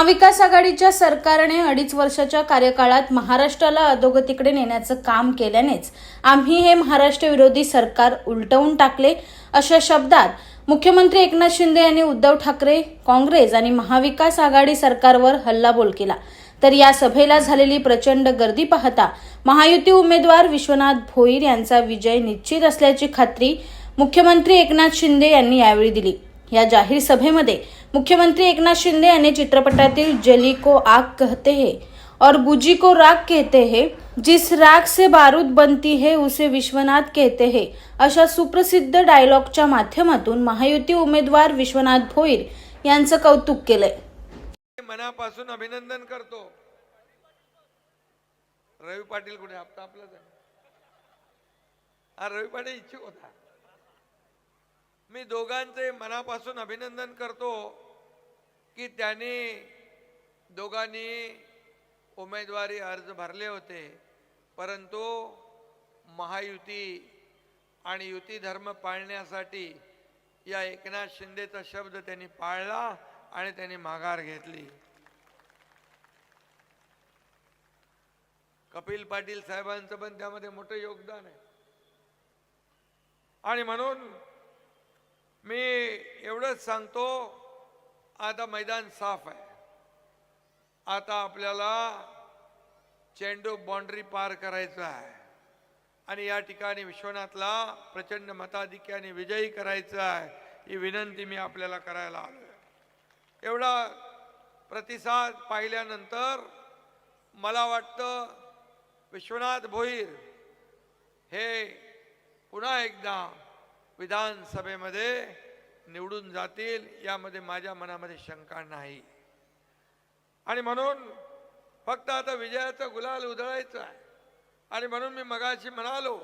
महाविकास आघाडीच्या सरकारने अडीच वर्षाच्या कार्यकाळात महाराष्ट्राला अधोगतीकडे नेण्याचं काम केल्यानेच आम्ही हे महाराष्ट्र विरोधी सरकार उलटवून टाकले अशा शब्दात मुख्यमंत्री एकनाथ शिंदे यांनी उद्धव ठाकरे काँग्रेस आणि महाविकास आघाडी सरकारवर हल्लाबोल केला. तर या सभेला झालेली प्रचंड गर्दी पाहता महायुती उमेदवार विश्वनाथ भोईर यांचा विजय निश्चित असल्याची खात्री मुख्यमंत्री एकनाथ शिंदे यांनी यावेळी दिली. या जाहीर सभेमध्ये मुख्यमंत्री एकनाथ शिंदे यांनी चित्रपटातील जली को आग कहते है और बुजी को राग कहते है जिस राग से बारूद बनती है उसे विश्वनाथ कहते है अशा सुप्रसिद्ध डायलॉगच्या माध्यमातून महायुती उमेदवार विश्वनाथ भोईर यांचं कौतुक केलंय. मनापासून अभिनंदन करतो. रवी पाटील कुठे? आपला आपलाच आहे. हा रवी पाटील इच्छुक होता. मी दोघांचे मनापासून अभिनंदन करतो की त्यांनी दोघांनी उमेदवारी अर्ज भरले होते. परंतु महायुती आणि युती धर्म पाळण्यासाठी या एकनाथ शिंदेचा शब्द त्यांनी पाळला आणि त्यांनी माघार घेतली. कपिल पाटील साहेबांचं पण त्यामध्ये मोठं योगदान आहे. आणि म्हणून मी एवढंच सांगतो आता मैदान साफ आहे. आता आपल्याला चेंडू बाउंड्री पार करायचा आहे. आणि या ठिकाणी विश्वनाथला प्रचंड मताधिक्याने विजयी करायचं आहे ही विनंती मी आपल्याला करायला आलो एवढा प्रतिसाद पाहिल्यानंतर मला वाटतं विश्वनाथ भोईर हे पुन्हा एकदा विधानसभेमध्ये निवडून जातील यामध्ये माझ्या मनामध्ये शंका नाही. आणि म्हणून फक्त आता विजयाचा गुलाल उधळायचा आहे. आणि म्हणून मी मगाशी म्हणालो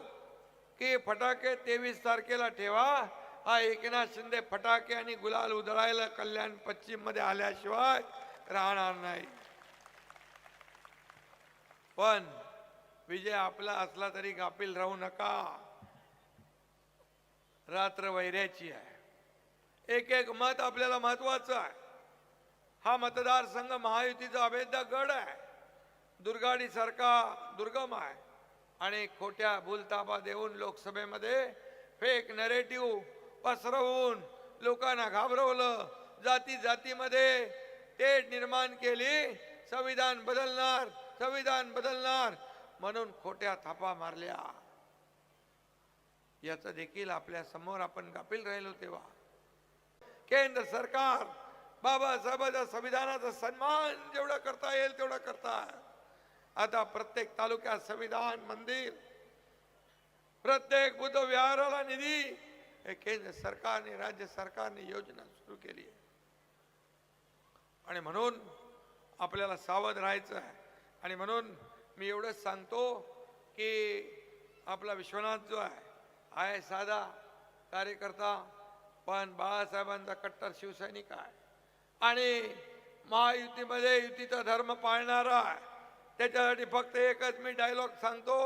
की फटाके तेवीस तारखेला ठेवा. हा एकनाथ शिंदे फटाके आणि गुलाल उधळायला कल्याण पश्चिममध्ये आल्याशिवाय राहणार नाही. पण विजय आपला असला तरी गाफील राहू नका. रात्र वैऱ्याची आहे. एक एक मत आपल्याला महत्वाचं आहे. हा मतदारसंघ महायुतीचा अभेद्य गड आहे. दुर्गाडी सारखा दुर्गम आहे. आणि खोट्या भूलताबा देऊन लोकसभेमध्ये फेक नरेटिव्ह पसरवून लोकांना घाबरवलं. जाती जातीमध्ये तेढ निर्माण केली. संविधान बदलणार संविधान बदलणार. म्हणून खोट्या थापा मारल्या. याचं देखील आपल्यासमोर आपण गाफील राहिलो तेव्हा. केंद्र सरकार बाबासाहेबांच्या संविधानाचा सन्मान जेवढा करता येईल तेवढा करता. आता प्रत्येक तालुक्यात संविधान मंदिर प्रत्येक बुद्ध विहाराला निधी हे केंद्र सरकारने राज्य सरकारने योजना सुरू केली आहे. आणि म्हणून आपल्याला सावध राहायचं आहे. आणि म्हणून मी एवढंच सांगतो की आपला विश्वनाथ जो आहे आहे साधा कार्यकर्ता पण बाळासाहेबांचा कट्टर शिवसैनिक आहे. आणि महायुतीमध्ये युतीचा धर्म पाळणारा आहे. त्याच्यासाठी फक्त एकच मी डायलॉग सांगतो.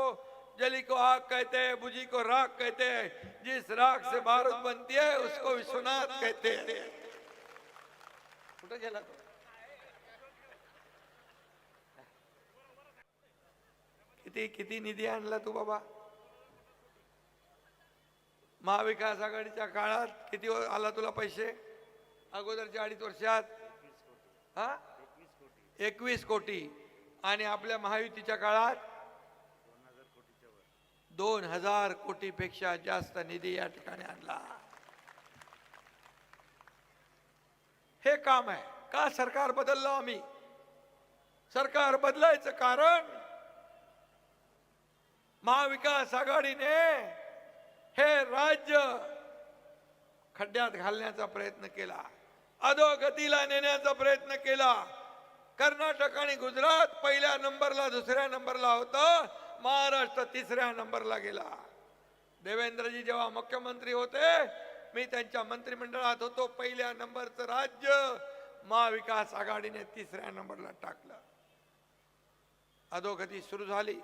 जली को आग कहते हैं बुझी को राग कहते हैं. जिस राग से बारूद बनती है उसको विश्वनाथ कहते हैं. गेला तो? किती किती निधी आणला तू बाबा? महाविकास आघाडीच्या काळात किती आला तुला पैसे? अगोदरच्या अडीच वर्षात? हा? एकवीस कोटी. आणि आपल्या महायुतीच्या काळात? दोन हजार कोटी पेक्षा जास्त निधी या ठिकाणी आणला. हे काम आहे. का सरकार बदललं आम्ही? सरकार बदलायचं कारण महाविकास आघाडीने हे राज्य खड्ड्यात घालण्याचा प्रयत्न केला. अधोगतीला नेण्याचा प्रयत्न केला. कर्नाटक आणि गुजरात पहिल्या नंबरला दुसऱ्या नंबरला होतं. महाराष्ट्र तिसऱ्या नंबरला गेला. देवेंद्रजी जेव्हा मुख्यमंत्री होते मी त्यांच्या मंत्रिमंडळात होतो. पहिल्या नंबरचं राज्य महाविकास आघाडीने तिसऱ्या नंबरला टाकलं. अधोगती सुरू झाली.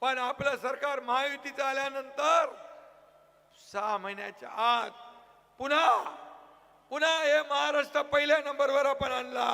पण आपलं सरकार महायुतीचं आल्यानंतर सहा महिन्याच्या आत पुन्हा पुन्हा हे महाराष्ट्र पहिल्या नंबरवर आपण आणला.